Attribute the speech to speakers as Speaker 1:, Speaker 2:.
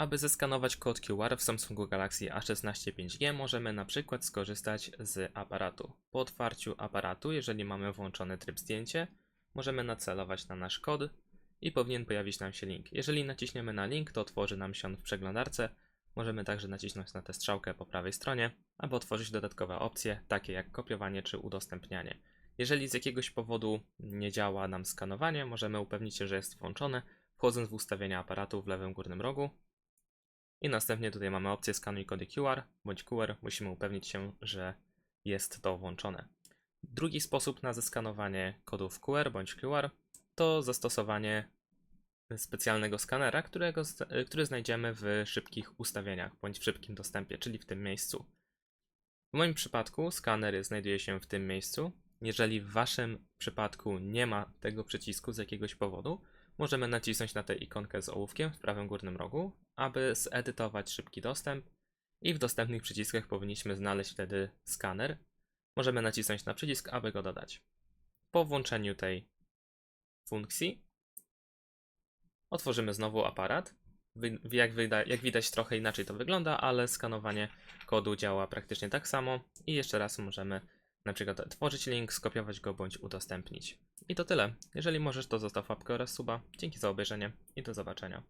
Speaker 1: Aby zeskanować kod QR w Samsungu Galaxy A16 5G możemy na przykład skorzystać z aparatu. Po otwarciu aparatu, jeżeli mamy włączony tryb zdjęcie, możemy nacelować na nasz kod i powinien pojawić nam się link. Jeżeli naciśniemy na link, to otworzy nam się on w przeglądarce. Możemy także nacisnąć na tę strzałkę po prawej stronie, aby otworzyć dodatkowe opcje, takie jak kopiowanie czy udostępnianie. Jeżeli z jakiegoś powodu nie działa nam skanowanie, możemy upewnić się, że jest włączone, wchodząc w ustawienia aparatu w lewym górnym rogu. I następnie tutaj mamy opcję skanuj kody QR bądź QR. Musimy upewnić się, że jest to włączone. Drugi sposób na zeskanowanie kodów QR bądź QR to zastosowanie specjalnego skanera, którego, który znajdziemy w szybkich ustawieniach bądź w szybkim dostępie, czyli w tym miejscu. W moim przypadku skaner znajduje się w tym miejscu. Jeżeli w Waszym przypadku nie ma tego przycisku z jakiegoś powodu, możemy nacisnąć na tę ikonkę z ołówkiem w prawym górnym rogu, aby zedytować szybki dostęp i w dostępnych przyciskach powinniśmy znaleźć wtedy skaner. Możemy nacisnąć na przycisk, aby go dodać. Po włączeniu tej funkcji otworzymy znowu aparat. Jak, wyda- jak widać trochę inaczej to wygląda, ale skanowanie kodu działa praktycznie tak samo i jeszcze raz możemy na przykład tworzyć link, skopiować go bądź udostępnić. I to tyle. Jeżeli możesz, to zostaw łapkę oraz suba. Dzięki za obejrzenie i do zobaczenia.